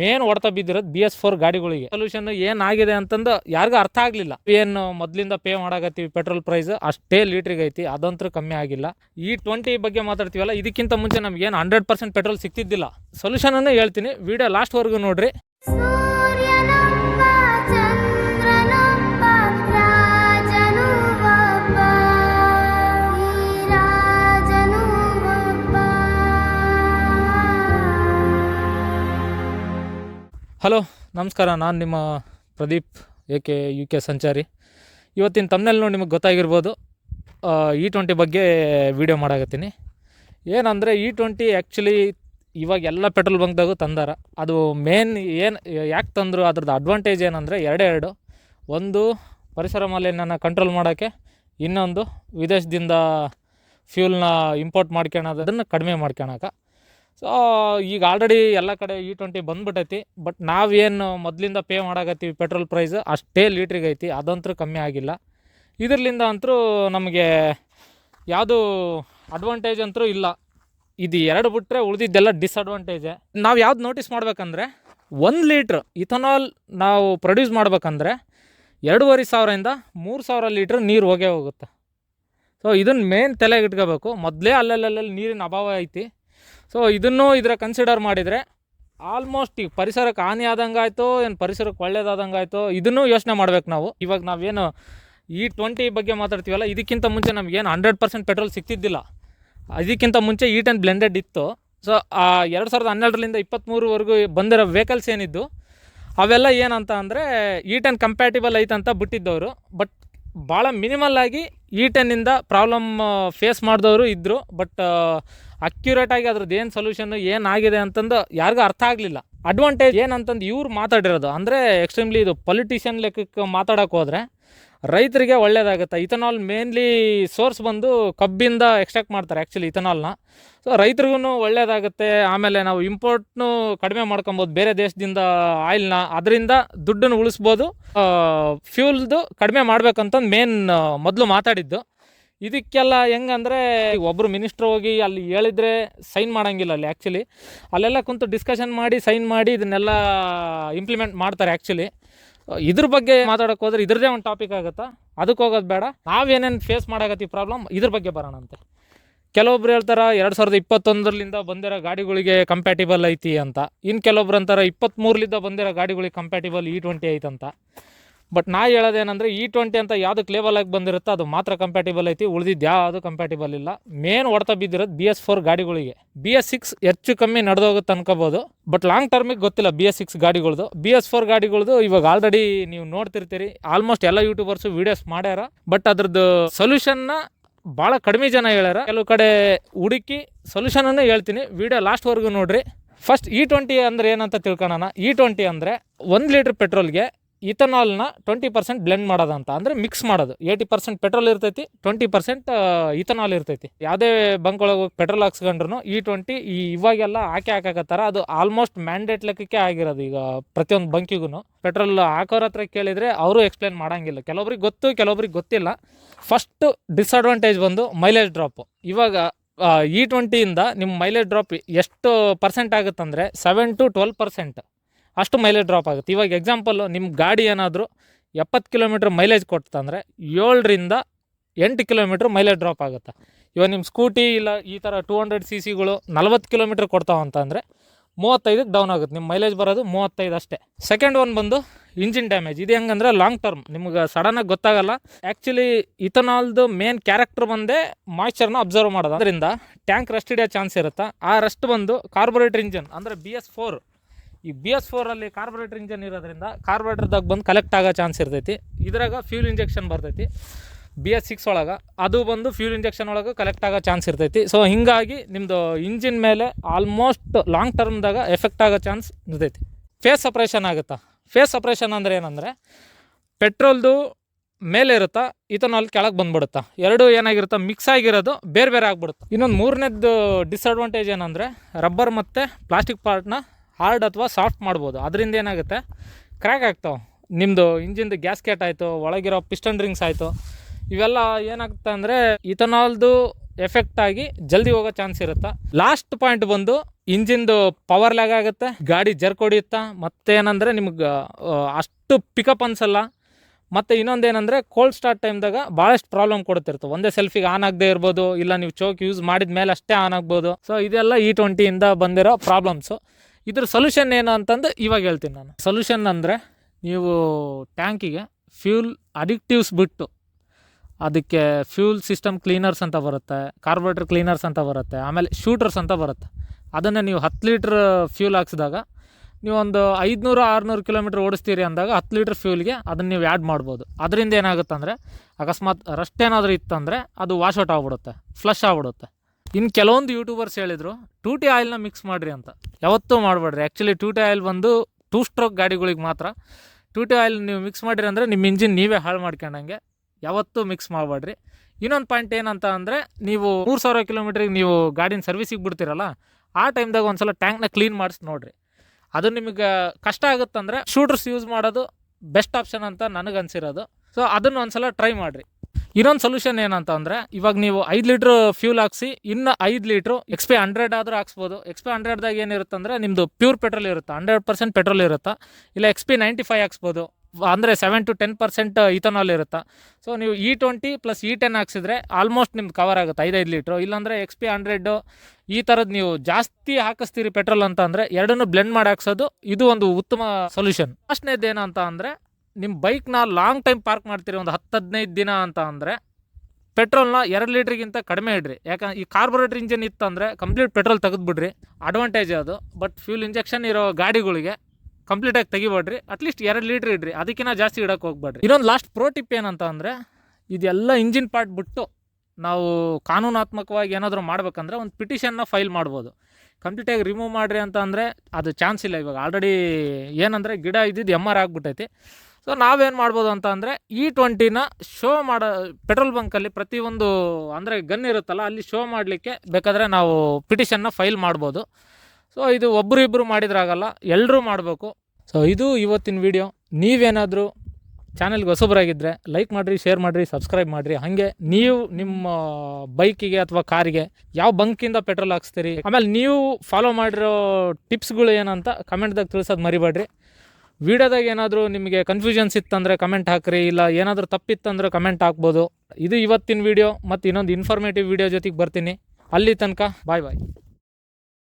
Main ಹೊಡೆತ ಬಿದ್ದಿರೋದು B S four ಗಾಡಿಗಳಿಗೆ. ಸೊಲ್ಯೂಷನ್ ಏನಾಗಿದೆ ಅಂತಂದು ಯಾರಿಗೂ ಅರ್ಥ ಆಗಲಿಲ್ಲ. ಏನು ಮೊದಲಿಂದ ಪೇ ಮಾಡಾಕತ್ತೀವಿ ಪೆಟ್ರೋಲ್ ಪ್ರೈಸ್ ಅಷ್ಟೇ ಲೀಟ್ರಿಗೆ ಐತಿ ಅದಂತೂ ಕಮ್ಮಿ ಆಗಿಲ್ಲ. ಈ ಟ್ವೆಂಟಿ ಬಗ್ಗೆ ಮಾತಾಡ್ತೀವಲ್ಲ, ಇದಕ್ಕಿಂತ ಮುಂಚೆ ನಮ್ಗೆ ಏನು ಹಂಡ್ರೆಡ್ ಪರ್ಸೆಂಟ್ ಪೆಟ್ರೋಲ್ ಸಿಗ್ತಿದ್ದಿಲ್ಲ ಸೊಲ್ಯೂಷನ್ ಹೇಳ್ತೀನಿ ವಿಡಿಯೋ ಲಾಸ್ಟ್ವರೆಗೂ ನೋಡ್ರಿ. ಹಲೋ, ನಮಸ್ಕಾರ. ನಾನು ನಿಮ್ಮ Pradeep, A K U K Sanchari. ಇವತ್ತಿನ ತಮ್ಮನಲ್ಲಿ ನಿಮಗೆ ಗೊತ್ತಾಗಿರ್ಬೋದು. ಇ ಟ್ವೆಂಟಿ ಬಗ್ಗೆ ವಿಡಿಯೋ ಮಾಡಾಕತ್ತೀನಿ. ಏನಂದರೆ ಇ ಟ್ವೆಂಟಿ ಆ್ಯಕ್ಚುಲಿ ಇವಾಗ ಎಲ್ಲ ಪೆಟ್ರೋಲ್ ಬಂಕ್ದಾಗೂ ತಂದಾರ. ಅದು ಮೇನ್ ಏನು, ಯಾಕೆ ತಂದರು ಅದ್ರದ್ದು ಅಡ್ವಾಂಟೇಜ್ ಏನಂದರೆ ಎರಡೇ ಎರಡು ಒಂದು, ಪರಿಸರ ಮಾಲಿನ್ಯನ ಕಂಟ್ರೋಲ್ ಮಾಡೋಕ್ಕೆ, ಇನ್ನೊಂದು, ವಿದೇಶದಿಂದ ಫ್ಯೂಲ್ನ ಇಂಪೋರ್ಟ್ ಮಾಡ್ಕೊಳೋದನ್ನು ಕಡಿಮೆ ಮಾಡ್ಕೊಳಕ್ಕೆ ಸೊ ಈಗ ಆಲ್ರೆಡಿ ಎಲ್ಲ ಕಡೆ ಇ ಟ್ವೆಂಟಿ ಬಂದ್ಬಿಟ್ಟೈತಿ. ಬಟ್ ನಾವೇನು ಮೊದಲಿಂದ ಪೇ ಮಾಡಾಕತ್ತೀವಿ ಪೆಟ್ರೋಲ್ ಪ್ರೈಸ್ ಅಷ್ಟೇ ಲೀಟ್ರಿಗೆ ಐತಿ. ಅದಂತೂ ಕಮ್ಮಿ ಆಗಿಲ್ಲ. ಇದರಿಂದ ಅಂತರೂ ನಮಗೆ ಯಾವುದು ಅಡ್ವಾಂಟೇಜ್ ಅಂತೂ ಇಲ್ಲ. ಇದು ಎರಡು ಬಿಟ್ಟರೆ ಉಳಿದಿದ್ದೆಲ್ಲ ಡಿಸ್ಅಡ್ವಾಂಟೇಜೆ ನಾವು ಯಾವ್ದು ನೋಟಿಸ್ ಮಾಡ್ಬೇಕಂದ್ರೆ, ಒಂದು ಲೀಟ್ರ್ ಇಥನಾಲ್ ನಾವು ಪ್ರೊಡ್ಯೂಸ್ ಮಾಡ್ಬೇಕಂದ್ರೆ ಎರಡೂವರೆ ಸಾವಿರದಿಂದ ಮೂರು ಸಾವಿರ ಲೀಟ್ರ್ ನೀರು ಹೋಗೇ ಹೋಗುತ್ತೆ. ಸೊ ಇದನ್ನು ಮೇನ್ ತಲೆಗೆ ಇಟ್ಕೋಬೇಕು. ಮೊದಲೇ ಅಲ್ಲಲ್ಲಲ್ಲಿ ನೀರಿನ ಅಭಾವ ಐತಿ. ಸೊ ಇದನ್ನು ಇದರ ಕನ್ಸಿಡರ್ ಮಾಡಿದರೆ ಆಲ್ಮೋಸ್ಟ್ ಈಗ ಪರಿಸರಕ್ಕೆ ಹಾನಿ ಆದಂಗೆ ಆಯಿತು, ಏನು ಪರಿಸರಕ್ಕೆ ಒಳ್ಳೇದಾದಂಗೆ ಆಯಿತು, ಇದನ್ನು ಯೋಚನೆ ಮಾಡ್ಬೇಕು ನಾವು. ಇವಾಗ ನಾವೇನು ಈ ಟ್ವೆಂಟಿ ಬಗ್ಗೆ ಮಾತಾಡ್ತೀವಲ್ಲ, ಇದಕ್ಕಿಂತ ಮುಂಚೆ ನಮಗೇನು ಹಂಡ್ರೆಡ್ ಪರ್ಸೆಂಟ್ ಪೆಟ್ರೋಲ್ ಸಿಕ್ತಿದ್ದಿಲ್ಲ. ಅದಕ್ಕಿಂತ ಮುಂಚೆ ಈಟ್ ಆ್ಯಂಡ್ ಬ್ಲೆಂಡೆಡ್ ಇತ್ತು. ಸೊ ಆ ಎರಡು ಸಾವಿರದ ಹನ್ನೆರಡರಿಂದ ಇಪ್ಪತ್ತ್ಮೂರವರೆಗೂ ಬಂದಿರೋ ವೆಹಿಕಲ್ಸ್ ಏನಿದ್ದು, ಅವೆಲ್ಲ ಏನಂತ ಅಂದರೆ ಈ ಟೆನ್ ಕಂಪ್ಯಾಟಿಬಲ್ ಐತಂತ ಬಿಟ್ಟಿದ್ದವರು. ಬಟ್ ಭಾಳ ಮಿನಿಮಲ್ ಆಗಿ ಈ ಟೆನ್ನಿಂದ ಪ್ರಾಬ್ಲಮ್ ಫೇಸ್ ಮಾಡಿದವರು ಇದ್ದರು ಬಟ್ ಅಕ್ಯುರೇಟಾಗಿ ಅದ್ರದ್ದು ಏನು ಸೊಲ್ಯೂಷನ್ ಏನಾಗಿದೆ ಅಂತಂದು ಯಾರಿಗೂ ಅರ್ಥ ಆಗಲಿಲ್ಲ. ಅಡ್ವಾಂಟೇಜ್ ಏನಂತಂದು ಇವ್ರು ಮಾತಾಡಿರೋದು. ಅಂದರೆ ಎಕ್ಸ್ಟ್ರೀಮ್ಲಿ ಇದು ಪೊಲಿಟಿಷಿಯನ್ ಲೆಕ್ಕಕ್ಕೆ ಮಾತಾಡೋಕೆ ಹೋದರೆ ರೈತರಿಗೆ ಒಳ್ಳೇದಾಗುತ್ತೆ. ಇಥನಾಲ್ ಮೇನ್ಲಿ ಸೋರ್ಸ್ ಬಂದು ಕಬ್ಬಿಂದ ಎಕ್ಸ್ಟ್ರಾಕ್ಟ್ ಮಾಡ್ತಾರೆ ಆ್ಯಕ್ಚುಲಿ ಇಥನಾಲ್ನ. ಸೊ ರೈತರಿಗೂ ಒಳ್ಳೆಯದಾಗುತ್ತೆ ಆಮೇಲೆ ನಾವು ಇಂಪೋರ್ಟ್ನು ಕಡಿಮೆ ಮಾಡ್ಕೊಬೋದು. ಬೇರೆ ದೇಶದಿಂದ ಆಯಿಲ್ನ ಅದರಿಂದ ದುಡ್ಡನ್ನು ಉಳಿಸ್ಬೋದು. ಫ್ಯೂಲ್ದು ಕಡಿಮೆ ಮಾಡ್ಬೇಕಂತಂದು ಮೇನ್ ಮೊದಲು ಮಾತಾಡಿದ್ದು. ಇದಕ್ಕೆಲ್ಲ ಹೆಂಗಂದರೆ ಒಬ್ಬರು ಮಿನಿಸ್ಟ್ರ್ ಹೋಗಿ ಅಲ್ಲಿ ಹೇಳಿದ್ರೆ ಸೈನ್ ಮಾಡೋಂಗಿಲ್ಲ ಅಲ್ಲಿ ಆ್ಯಕ್ಚುಲಿ ಅಲ್ಲೆಲ್ಲ ಕುಂತು ಡಿಸ್ಕಷನ್ ಮಾಡಿ ಸೈನ್ ಮಾಡಿ ಇದನ್ನೆಲ್ಲ ಇಂಪ್ಲಿಮೆಂಟ್ ಮಾಡ್ತಾರೆ ಆ್ಯಕ್ಚುಲಿ ಇದ್ರ ಬಗ್ಗೆ ಮಾತಾಡೋಕೆ ಹೋದ್ರೆ ಇದ್ರದೇ ಒಂದು ಟಾಪಿಕ್ ಆಗುತ್ತಾ? ಅದಕ್ಕೆ ಹೋಗೋದು ಬೇಡ. ನಾವೇನೇನು ಫೇಸ್ ಮಾಡಾಗತ್ತೀವಿ ಪ್ರಾಬ್ಲಮ್ ಇದ್ರ ಬಗ್ಗೆ ಬರೋಣ ಅಂತೆ. ಕೆಲವೊಬ್ರು ಹೇಳ್ತಾರೆ, ಎರಡು ಸಾವಿರದ ಇಪ್ಪತ್ತೊಂದರಲಿಂದ ಬಂದಿರೋ ಗಾಡಿಗಳಿಗೆ ಕಂಪ್ಯಾಟಿಬಲ್ ಐತಿ ಅಂತ. ಇನ್ನು ಕೆಲವೊಬ್ರು ಅಂತಾರೆ ಇಪ್ಪತ್ತ್ಮೂರಲಿಂದ ಬಂದಿರೋ ಗಾಡಿಗಳಿಗೆ ಕಂಪ್ಯಾಟಿಬಲ್ ಇ ಟ್ವೆಂಟಿ ಐತಂತ. ಬಟ್ ನಾ ಹೇಳೋದೇನಂದ್ರೆ ಇ ಟ್ವೆಂಟಿ ಅಂತ ಯಾವುದಕ್ಕೆ ಆಗಿ ಬಂದಿರುತ್ತೋ ಅದು ಮಾತ್ರ ಕಂಪ್ಯಾಟಿಬಲ್ ಐತಿ ಉಳಿದಿದ್ದು ಯಾವುದು ಕಂಪ್ಯಾಟಿಬಲ್ ಇಲ್ಲ. ಮೇನ್ ಹೊಡೆತ ಬಿದ್ದಿರೋದು ಬಿ ಎಸ್ ಫೋರ್ ಗಾಡಿಗಳಿಗೆ. ಬಿ ಎಸ್ ಸಿಕ್ಸ್ ಹೆಚ್ಚು ಕಮ್ಮಿ ನಡೆದೋಗುತ್ತೆ ಅನ್ಕೋಬೋದು ಬಟ್ ಲಾಂಗ್ ಟರ್ಮಿಗೆ ಗೊತ್ತಿಲ್ಲ ಬಿ ಎಸ್ ಸಿಕ್ಸ್ ಗಾಡಿಗಳ್ದು. ಬಿ ಎಸ್ ಫೋರ್ ಗಾಡಿಗಳ್ದು ಇವಾಗ ಆಲ್ರೆಡಿ ನೀವು ನೋಡ್ತಿರ್ತೀರಿ ಆಲ್ಮೋಸ್ಟ್ ಎಲ್ಲ ಯೂಟ್ಯೂಬರ್ಸು ವೀಡಿಯೋಸ್ ಮಾಡ್ಯಾರ ಬಟ್ ಅದ್ರದ್ದು ಸೊಲ್ಯೂಷನ್ನ ಭಾಳ ಕಡಿಮೆ ಜನ ಹೇಳ್ಯಾರ. ಕೆಲವು ಕಡೆ ಹುಡುಕಿ ಸೊಲ್ಯೂಷನನ್ನು ಹೇಳ್ತೀನಿ. ವಿಡಿಯೋ ಲಾಸ್ಟ್ವರೆಗೂ ನೋಡ್ರಿ. ಫಸ್ಟ್ ಇ ಟ್ವೆಂಟಿ ಅಂದ್ರೆ ಏನಂತ ತಿಳ್ಕೊಳ್ಳೋಣ ಇ ಟ್ವೆಂಟಿ ಅಂದರೆ ಒಂದು ಲೀಟ್ರ್ ಪೆಟ್ರೋಲ್ಗೆ ಇಥನಾಲ್ನ ಟ್ವೆಂಟಿ ಪರ್ಸೆಂಟ್ ಬ್ಲೆಂಡ್ ಮಾಡೋದಂತ ಅಂದರೆ ಮಿಕ್ಸ್ ಮಾಡೋದು. ಏಯ್ಟಿ ಪರ್ಸೆಂಟ್ ಪೆಟ್ರೋಲ್ ಇರ್ತೈತಿ ಟ್ವೆಂಟಿ ಪರ್ಸೆಂಟ್ ಇಥನಾಲ್ ಇರ್ತೈತಿ. ಯಾವುದೇ ಬಂಕ್ ಪೆಟ್ರೋಲ್ ಹಾಕ್ಸ್ಕೊಂಡ್ರು ಈ ಟ್ವೆಂಟಿ ಈ ಇವಾಗೆಲ್ಲ ಹಾಕಿ ಹಾಕಾಕತ್ತಾರ. ಅದು ಆಲ್ಮೋಸ್ಟ್ ಮ್ಯಾಂಡೇಟ್ ಲೆಕ್ಕಕ್ಕೆ ಆಗಿರೋದು ಈಗ ಪ್ರತಿಯೊಂದು ಬಂಕಿಗೂ ಪೆಟ್ರೋಲ್ ಹಾಕೋರ ಹತ್ರ ಕೇಳಿದರೆ ಅವರು ಎಕ್ಸ್ಪ್ಲೇನ್ ಮಾಡೋಂಗಿಲ್ಲ. ಕೆಲವೊಬ್ರಿಗೆ ಗೊತ್ತು ಕೆಲವೊಬ್ರಿಗೆ ಗೊತ್ತಿಲ್ಲ. ಫಸ್ಟ್ ಡಿಸ್ಅಡ್ವಾಂಟೇಜ್ ಬಂದು ಮೈಲೇಜ್ ಡ್ರಾಪು ಇವಾಗ ಇ ಟ್ವೆಂಟಿಯಿಂದ ನಿಮ್ಮ ಮೈಲೇಜ್ ಡ್ರಾಪ್ ಎಷ್ಟು ಪರ್ಸೆಂಟ್ ಆಗುತ್ತಂದರೆ ಸೆವೆನ್ ಟು ಟ್ವೆಲ್ ಪರ್ಸೆಂಟ್ ಅಷ್ಟು ಮೈಲೇಜ್ ಡ್ರಾಪ್ ಆಗುತ್ತೆ. ಇವಾಗ ಎಕ್ಸಾಂಪಲ್ಲು ನಿಮ್ಮ ಗಾಡಿ ಏನಾದರೂ ಎಪ್ಪತ್ತು ಕಿಲೋಮೀಟ್ರ್ ಮೈಲೇಜ್ ಕೊಡ್ತಂದರೆ ಏಳರಿಂದ ಎಂಟು ಕಿಲೋಮೀಟ್ರ್ ಮೈಲೇಜ್ ಡ್ರಾಪ್ ಆಗುತ್ತೆ. ಇವಾಗ ನಿಮ್ಮ ಸ್ಕೂಟಿ ಇಲ್ಲ, ಈ ಥರ ಟೂ ಹಂಡ್ರೆಡ್ ಸಿ ಸಿಗಳು ನಲ್ವತ್ತು ಕಿಲೋಮೀಟ್ರ್ ಕೊಡ್ತಾವೆ ಅಂತಂದರೆ ಮೂವತ್ತೈದಕ್ಕೆ ಡೌನ್ ಆಗುತ್ತೆ. ನಿಮ್ಮ ಮೈಲೇಜ್ ಬರೋದು ಮೂವತ್ತೈದು ಅಷ್ಟೇ. ಸೆಕೆಂಡ್ ಒನ್ ಬಂದು ಇಂಜಿನ್ ಡ್ಯಾಮೇಜ್ ಇದು ಹೆಂಗಂದ್ರೆ ಲಾಂಗ್ ಟರ್ಮ್ ನಿಮ್ಗೆ ಸಡನ್ನಾಗಿ ಗೊತ್ತಾಗಲ್ಲ. ಆ್ಯಕ್ಚುಲಿ ಇಥನಾಲ್ದು ಮೇನ್ ಕ್ಯಾರೆಕ್ಟರ್ ಬಂದೇ ಮಾಯ್ಚರ್ನ ಅಬ್ಸರ್ವ್ ಮಾಡೋದು. ಅದರಿಂದ ಟ್ಯಾಂಕ್ ರಸ್ಟ್ ಹಿಡಿಯೋ ಚಾನ್ಸ್ ಇರುತ್ತೆ. ಆ ರಸ್ಟ್ ಬಂದು ಕಾರ್ಬೊರೇಟರ್ ಇಂಜಿನ್ ಅಂದರೆ ಬಿ ಎಸ್ ಫೋರ್ ಈ ಬಿ ಎಸ್ ಫೋರಲ್ಲಿ ಕಾರ್ಬೊರೇಟರ್ ಇಂಜನ್ ಇರೋದ್ರಿಂದ ಕಾರ್ಬೊರೇಟರ್ದಾಗ ಬಂದು ಕಲೆಕ್ಟ್ ಆಗೋ ಚಾನ್ಸ್ ಇರ್ತೈತಿ. ಇದ್ರಾಗ ಫ್ಯೂಲ್ ಇಂಜೆಕ್ಷನ್ ಬರ್ತೈತಿ. ಬಿ ಎಸ್ ಸಿಕ್ಸ್ ಒಳಗೆ ಅದು ಬಂದು ಫ್ಯೂಲ್ ಇಂಜೆಕ್ಷನ್ ಒಳಗೆ ಕಲೆಕ್ಟ್ ಆಗೋ ಚಾನ್ಸ್ ಇರ್ತೈತಿ. ಸೊ ಹೀಗಾಗಿ ನಿಮ್ಮದು ಇಂಜಿನ್ ಮೇಲೆ ಆಲ್ಮೋಸ್ಟ್ ಲಾಂಗ್ ಟರ್ಮ್ದಾಗ ಎಫೆಕ್ಟ್ ಆಗೋ ಚಾನ್ಸ್ ಇರ್ತೈತಿ. ಫೇಸ್ ಸಪ್ರೇಷನ್ ಆಗುತ್ತಾ? ಫೇಸ್ ಸಪ್ರೇಷನ್ ಅಂದರೆ ಏನಂದರೆ ಪೆಟ್ರೋಲ್ದು ಮೇಲೆ ಇರುತ್ತಾ ಇಥನಾಲ್ ಕೆಳಗೆ ಬಂದ್ಬಿಡುತ್ತಾ? ಎರಡು ಏನಾಗಿರುತ್ತಾ? ಮಿಕ್ಸ್ ಆಗಿರೋದು ಬೇರೆ ಬೇರೆ ಆಗ್ಬಿಡುತ್ತೆ? ಇನ್ನೊಂದು ಮೂರನೇದು ಡಿಸ್ಅಡ್ವಾಂಟೇಜ್ ಏನಂದರೆ ರಬ್ಬರ್ ಮತ್ತು ಪ್ಲಾಸ್ಟಿಕ್ ಪಾರ್ಟ್ನ ಹಾರ್ಡ್ ಅಥವಾ ಸಾಫ್ಟ್ ಮಾಡ್ಬೋದು. ಅದರಿಂದ ಏನಾಗುತ್ತೆ? ಕ್ರ್ಯಾಕ್ ಆಗ್ತಾವೆ. ನಿಮ್ಮದು ಇಂಜಿನ್ದು ಗ್ಯಾಸ್ಕೆಟ್ ಆಯಿತು, ಒಳಗಿರೋ ಪಿಸ್ಟನ್ ರಿಂಗ್ಸ್ ಆಯಿತು, ಇವೆಲ್ಲ ಏನಾಗುತ್ತೆ ಅಂದರೆ ಇಥನಾಲ್ದು ಎಫೆಕ್ಟ್ ಆಗಿ ಜಲ್ದಿ ಹೋಗೋ ಚಾನ್ಸ್ ಇರುತ್ತೆ? ಲಾಸ್ಟ್ ಪಾಯಿಂಟ್ ಬಂದು ಇಂಜಿನ್ದು ಪವರ್ ಲ್ಯಾಗ್ ಆಗುತ್ತೆ, ಗಾಡಿ ಜರ್ಕ್ ಹೊಡಿಯುತ್ತಾ ಮತ್ತೇನಂದರೆ ನಿಮ್ಗೆ ಅಷ್ಟು ಪಿಕಪ್ ಅನ್ಸಲ್ಲ. ಮತ್ತು ಇನ್ನೊಂದೇನೆಂದರೆ ಕೋಲ್ಡ್ ಸ್ಟಾರ್ಟ್ ಟೈಮ್ದಾಗ ಭಾಳಷ್ಟು ಪ್ರಾಬ್ಲಮ್ ಕೊಡ್ತಿರ್ತವೆ ಒಂದೇ ಸೆಲ್ಫಿಗೆ ಆನ್ ಆಗದೆ ಇರ್ಬೋದು, ಇಲ್ಲ ನೀವು ಚೋಕ್ ಯೂಸ್ ಮಾಡಿದ ಮೇಲೆ ಅಷ್ಟೇ ಆನ್ ಆಗ್ಬೋದು. ಸೊ ಇದೆಲ್ಲ ಇ ಟ್ವೆಂಟಿಯಿಂದ ಬಂದಿರೋ ಪ್ರಾಬ್ಲಮ್ಸು ಇದ್ರ ಸೊಲ್ಯೂಷನ್ ಏನು ಅಂತಂದು ಇವಾಗ ಹೇಳ್ತೀನಿ ನಾನು. ಸೊಲ್ಯೂಷನ್ ಅಂದರೆ ನೀವು ಟ್ಯಾಂಕಿಗೆ ಫ್ಯೂಲ್ ಅಡಿಕ್ಟಿವ್ಸ್ ಬಿಟ್ಟು ಅದಕ್ಕೆ ಫ್ಯೂಲ್ ಸಿಸ್ಟಮ್ ಕ್ಲೀನರ್ಸ್ ಅಂತ ಬರುತ್ತೆ ಕಾರ್ಬೋರೇಟರ್ ಕ್ಲೀನರ್ಸ್ ಅಂತ ಬರುತ್ತೆ, ಆಮೇಲೆ ಶೂಟರ್ಸ್ ಅಂತ ಬರುತ್ತೆ. ಅದನ್ನು ನೀವು ಹತ್ತು ಲೀಟ್ರ್ ಫ್ಯೂಲ್ ಹಾಕ್ಸಿದಾಗ ಒಂದು ಐದುನೂರು, ಆರುನೂರು ಕಿಲೋಮೀಟ್ರ್ ಓಡಿಸ್ತೀರಿ ಅಂದಾಗ ಹತ್ತು ಲೀಟ್ರ್ ಫ್ಯೂಲ್ಗೆ ಅದನ್ನು ನೀವು ಆ್ಯಡ್ ಮಾಡ್ಬೋದು. ಅದರಿಂದ ಏನಾಗುತ್ತೆ ಅಂದರೆ ಅಕಸ್ಮಾತ್ ರಸ್ಟ್ ಏನಾದರೂ ಇತ್ತಂದರೆ ಅದು ವಾಶ್ ಔಟ್ ಆಗ್ಬಿಡುತ್ತೆ ಫ್ಲಶ್ ಆಗ್ಬಿಡುತ್ತೆ. ಇನ್ನು ಕೆಲವೊಂದು ಯೂಟ್ಯೂಬರ್ಸ್ ಹೇಳಿದರು, ಟೂಟಿ ಆಯಿಲ್ನ ಮಿಕ್ಸ್ ಮಾಡಿರಿ ಅಂತ. ಯಾವತ್ತೂ ಮಾಡಬೇಡ್ರಿ. ಆ್ಯಕ್ಚುಲಿ ಟೂಟಿ ಆಯಿಲ್ ಬಂದು ಟೂ ಸ್ಟ್ರೋಕ್ ಗಾಡಿಗಳಿಗೆ ಮಾತ್ರ. ಟೂಟಿ ಆಯಿಲ್ ನೀವು ಮಿಕ್ಸ್ ಮಾಡಿರಿ ಅಂದರೆ ನಿಮ್ಮ ಇಂಜಿನ್ ನೀವೇ ಹಾಳು ಮಾಡ್ಕೊಂಡಂಗೆ ಯಾವತ್ತೂ ಮಿಕ್ಸ್ ಮಾಡಬೇಡ್ರಿ. ಇನ್ನೊಂದು ಪಾಯಿಂಟ್ ಏನಂತ ಅಂದರೆ ನೀವು ಮೂರು ಸಾವಿರ ಕಿಲೋಮೀಟ್ರಿಗೆ ನೀವು ಗಾಡಿನ ಸರ್ವಿಸಿಗೆ ಬಿಡ್ತೀರಲ್ಲ, ಆ ಟೈಮ್ದಾಗ ಒಂದು ಸಲ ಟ್ಯಾಂಕ್ನ ಕ್ಲೀನ್ ಮಾಡಿಸಿ ನೋಡಿರಿ. ಅದು ನಿಮಗೆ ಕಷ್ಟ ಆಗುತ್ತಂದರೆ ಶೂಟರ್ಸ್ ಯೂಸ್ ಮಾಡೋದು ಬೆಸ್ಟ್ ಆಪ್ಷನ್ ಅಂತ ನನಗೆ ಅನ್ಸಿರೋದು. ಸೊ ಅದನ್ನು ಒಂದ್ಸಲ ಟ್ರೈ ಮಾಡಿರಿ. ಇನ್ನೊಂದು ಸೊಲ್ಯೂಷನ್ ಏನಂತ ಅಂದರೆ ಇವಾಗ ನೀವು ಐದು ಲೀಟರ್ ಫ್ಯೂಲ್ ಹಾಕ್ಸಿ, ಇನ್ನು ಐದು ಲೀಟ್ರು ಎಕ್ಸ್ ಪಿ ಹಂಡ್ರೆಡ್ ಆದರೂ ಹಾಕ್ಸ್ಬೋದು. ಎಕ್ಸ್ ಪಿ ಹಂಡ್ರೆಡ್ದಾಗ ಏನಿರುತ್ತೆ ಅಂದ್ರೆ ನಿಮ್ಮದು ಪ್ಯೂರ್ ಪೆಟ್ರೋಲ್ ಇರುತ್ತೆ ಹಂಡ್ರೆಡ್ ಪರ್ಸೆಂಟ್ ಪೆಟ್ರೋಲ್ ಇರುತ್ತೆ. ಇಲ್ಲ ಎಕ್ಸ್ ಪಿ ನೈಂಟಿ ಫೈವ್ ಹಾಕ್ಸ್ಬೋದು. ಅಂದರೆ seven to ten percent ethanol ಇರುತ್ತೆ. ಸೊ ನೀವು E twenty plus E ten ಹಾಕ್ಸಿದ್ರೆ almost ನಿಮ್ದು ಕವರ್ ಆಗುತ್ತೆ ಐದೈದು ಲೀಟ್ರು. ಇಲ್ಲಾಂದರೆ ಎಕ್ಸ್ ಪಿ ಹಂಡ್ರೆಡ್ಡು ಈ ಥರದ್ದು ನೀವು ಜಾಸ್ತಿ ಹಾಕಿಸ್ತೀರಿ ಪೆಟ್ರೋಲ್ ಅಂತ ಅಂದರೆ ಎರಡನ್ನೂ ಬ್ಲೆಂಡ್ ಮಾಡಿ ಹಾಕ್ಸೋದು ಇದು ಒಂದು ಉತ್ತಮ ಸೊಲ್ಯೂಷನ್ ಫಸ್ಟ್ನೇದು ಏನಂತ ಅಂದರೆ ನಿಮ್ಮ ಬೈಕ್ನ ಲಾಂಗ್ ಟೈಮ್ ಪಾರ್ಕ್ ಮಾಡ್ತೀರಿ, ಒಂದು ಹತ್ತು ಹದಿನೈದು ದಿನ ಅಂತ ಅಂದರೆ ಪೆಟ್ರೋಲ್ನ ಎರಡು ಲೀಟ್ರಿಗಿಂತ ಕಡಿಮೆ ಇಡ್ರಿ. ಯಾಕಂದ್ರೆ ಈ ಕಾರ್ಬೊರೇಟರ್ ಇಂಜಿನ್ ಇತ್ತಂದರೆ ಕಂಪ್ಲೀಟ್ ಪೆಟ್ರೋಲ್ ತೆಗೆದುಬಿಡ್ರಿ. ಅಡ್ವಾಂಟೇಜ್ ಅದು. ಬಟ್ ಫ್ಯೂಲ್ ಇಂಜೆಕ್ಷನ್ ಇರೋ ಗಾಡಿಗಳಿಗೆ ಕಂಪ್ಲೀಟಾಗಿ ತೆಗಿಬೇಡ್ರಿ. ಅಟ್ಲೀಸ್ಟ್ ಎರಡು ಲೀಟ್ರ್ ಇಡ್ರಿ. ಅದಕ್ಕಿಂತ ಜಾಸ್ತಿ ಇಡೋಕೆ ಹೋಗ್ಬೇಡ್ರಿ. ಇನ್ನೊಂದು ಲಾಸ್ಟ್ ಪ್ರೋ ಟಿಪ್ ಏನಂತ ಅಂದರೆ ಇದೆಲ್ಲ ಇಂಜಿನ್ ಪಾರ್ಟ್ ಬಿಟ್ಟು ನಾವು ಕಾನೂನಾತ್ಮಕವಾಗಿ ಏನಾದರೂ ಮಾಡಬೇಕಂದ್ರೆ ಒಂದು ಪಿಟಿಷನ್ನ ಫೈಲ್ ಮಾಡ್ಬೋದು. ಕಂಪ್ಲೀಟಾಗಿ ರಿಮೂವ್ ಮಾಡಿರಿ ಅಂತ ಅದು ಚಾನ್ಸ್ ಇಲ್ಲ ಇವಾಗ. ಆಲ್ರೆಡಿ ಏನಂದರೆ ಗಿಡ ಇದ್ದಿದ್ದು ಎಂ ಆರ್ ಆಗ್ಬಿಟ್ಟೈತಿ. ಸೊ ನಾವೇನು ಮಾಡ್ಬೋದು ಅಂತ ಅಂದರೆ ಇ ಟ್ವೆಂಟಿನ ಶೋ ಮಾಡೋ ಪೆಟ್ರೋಲ್ ಬಂಕಲ್ಲಿ ಪ್ರತಿಯೊಂದು, ಅಂದರೆ ಗನ್ ಇರುತ್ತಲ್ಲ, ಅಲ್ಲಿ ಶೋ ಮಾಡಲಿಕ್ಕೆ ಬೇಕಾದರೆ ನಾವು ಪಿಟಿಷನ್ನ ಫೈಲ್ ಮಾಡ್ಬೋದು. ಸೊ ಇದು ಒಬ್ಬರು ಇಬ್ಬರು ಮಾಡಿದ್ರಾಗಲ್ಲ ಎಲ್ಲರೂ ಮಾಡಬೇಕು. ಸೊ ಇದು ಇವತ್ತಿನ ವಿಡಿಯೋ ನೀವೇನಾದರೂ ಚಾನೆಲ್ಗೆ ಹೊಸಬರಾಗಿದ್ದರೆ ಲೈಕ್ ಮಾಡಿರಿ ಶೇರ್ ಮಾಡಿರಿ ಸಬ್ಸ್ಕ್ರೈಬ್ ಮಾಡಿರಿ. ಹಾಗೆ ನೀವು ನಿಮ್ಮ ಬೈಕಿಗೆ ಅಥವಾ ಕಾರಿಗೆ ಯಾವ ಬಂಕಿಂದ ಪೆಟ್ರೋಲ್ ಹಾಕ್ಸ್ತೀರಿ? ಆಮೇಲೆ ನೀವು ಫಾಲೋ ಮಾಡಿರೋ ಟಿಪ್ಸ್ಗಳು ಏನಂತ ಕಮೆಂಟ್ದಾಗ ತಿಳಿಸೋದು ಮರಿಬೇಡ್ರಿ. ವಿಡಿಯೋದಾಗ ಏನಾದರೂ ನಿಮಗೆ ಕನ್ಫ್ಯೂಷನ್ಸ್ ಇತ್ತಂದರೆ ಕಮೆಂಟ್ ಹಾಕ್ರಿ, ಇಲ್ಲ ಏನಾದರೂ ತಪ್ಪಿತ್ತಂದ್ರೆ ಕಮೆಂಟ್ ಹಾಕ್ಬೋದು. ಇದು ಇವತ್ತಿನ ವಿಡಿಯೋ ಮತ್ತು ಇನ್ನೊಂದು ಇನ್ಫಾರ್ಮೇಟಿವ್ ವಿಡಿಯೋ ಜೊತೆಗೆ ಬರ್ತೀನಿ. ಅಲ್ಲಿ ತನಕ ಬಾಯ್ ಬಾಯ್